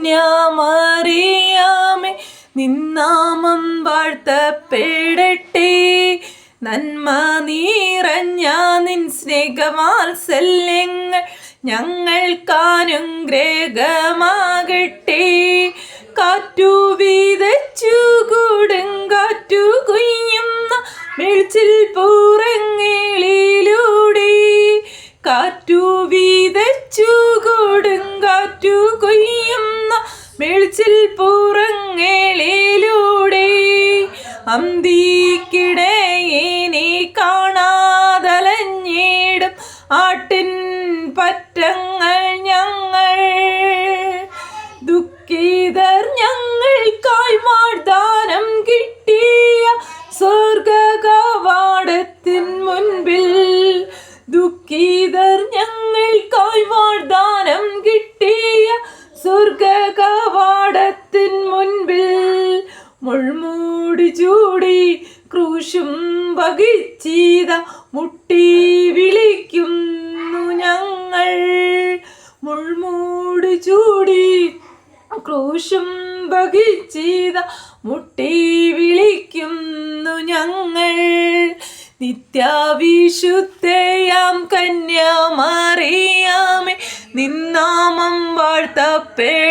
കന്യാമറിയാമേ നിന്നാമം വാഴ്ത്തപ്പെടട്ടെ. നന്മ നീറഞ്ഞ നിൻ സ്നേഹവാത്സല്യങ്ങൾ ഞങ്ങൾക്കാനുഗ്രഹമാകട്ടെ കാറ്റു വീതച്ചു കൂടുങ്കാറ്റു കുയ്യുന്ന മെഴിച്ചിൽ പൂറങ്ങളിലൂടെ. കാറ്റു വീതച്ചു കാറ്റു കൊയ്യുന്ന മെഴിച്ചിൽ പൂറങ്ങളിലൂടെ അന്തിക്കിടയിനി കാണാതലഞ്ഞിടും ആട്ടിൻ പറ്റങ്ങൾ ഞങ്ങൾ. ദുഃഖിതർ ഞങ്ങൾക്കായി വാഗ്ദാനം കിട്ടിയ സ്വർഗകവാടത്തിൻ മുൻപിൽ ദുഃഖിതർ ഞങ്ങൾക്കായി വാഗ്ദാനം കിട്ടിയ സ്വർഗകവാടത്തിൻ മുൻപിൽ മുൾമൂടി ചൂടി ക്രൂശും വകിച്ചീത മുട്ടി വിളിക്കുന്നു ഞങ്ങൾ. മുൾമൂടി ചൂടി ക്രൂശും വകിച്ചീത മുട്ടി വിളിക്കുന്നു ഞങ്ങൾ. നിത്യാവിശുദ്ധയാം കന്യാമറിയാമേ നിന്നാമം വാഴ്ത്തപ്പേ